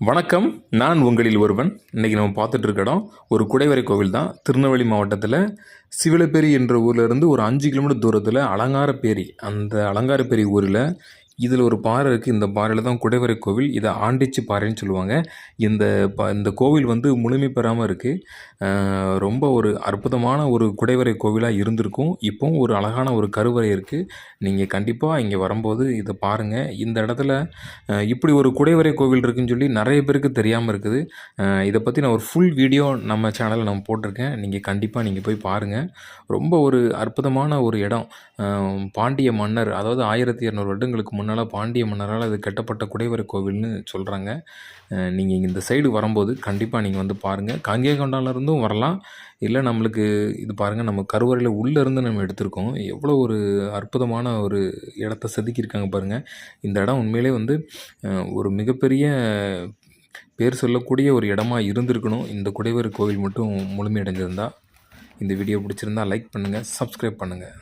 வணக்கம். நான் உங்களில் ஒருவன். இன்றைக்கி நம்ம பார்த்துட்டு இருக்க இடம் ஒரு குடைவரை கோவில் தான். திருநெல்வேலி மாவட்டத்தில் சிவலப்பேரி என்ற ஊரில் இருந்து ஒரு அஞ்சு கிலோமீட்டர் தூரத்தில் அலங்காரப்பேரி அந்த அலங்காரப்பேரி ஊரில் இதில் ஒரு பாறை இருக்குது இந்த பாறையில் தான் குடைவரை கோவில். இதை ஆண்டிச்சி பாறைன்னு சொல்லுவாங்க. இந்த ப இந்த கோவில் வந்து முழுமை பெறாமல் இருக்குது ரொம்ப ஒரு அற்புதமான ஒரு குடைவரை கோவிலாக இருந்திருக்கும். இப்போவும் ஒரு அழகான ஒரு கருவறை இருக்குது நீங்கள் கண்டிப்பாக இங்கே வரும்போது இதை பாருங்கள் இந்த இடத்துல இப்படி ஒரு குடைவரை கோவில் இருக்குதுன்னு சொல்லி நிறைய பேருக்கு தெரியாமல் இருக்குது. இதை பற்றி நான் ஒரு ஃபுல் வீடியோ நம்ம சேனலில் நான் போட்டிருக்கேன். நீங்கள் கண்டிப்பாக நீங்கள் போய் பாருங்கள் ரொம்ப ஒரு அற்புதமான ஒரு இடம். பாண்டிய மன்னர் அதாவது ஆயிரத்தி இரநூறு வருடங்களுக்கு முன்னால் பாண்டிய மன்னரால் அது கட்டப்பட்ட குடைவரை கோவில்னு சொல்கிறாங்க நீங்கள் இந்த சைடு வரும்போது கண்டிப்பாக நீங்கள் வந்து பாருங்கள் கங்கை கொண்டான்லேருந்தும் வரலாம். இல்லை நம்மளுக்கு இது பாருங்கள் நம்ம கருவறையில் உள்ளே இருந்து நம்ம எடுத்திருக்கோம். எவ்வளோ ஒரு அற்புதமான ஒரு இடத்த செதுக்கியிருக்காங்க பாருங்கள் இந்த இடம் உண்மையிலே வந்து ஒரு மிகப்பெரிய பேர் சொல்லக்கூடிய ஒரு இடமா இருந்திருக்கணும். இந்த குடைவர் கோவில் மட்டும் முழுமையடைஞ்சிருந்தா இந்த வீடியோ பிடிச்சிருந்தா லைக் பண்ணுங்கள் சப்ஸ்கிரைப் பண்ணுங்கள்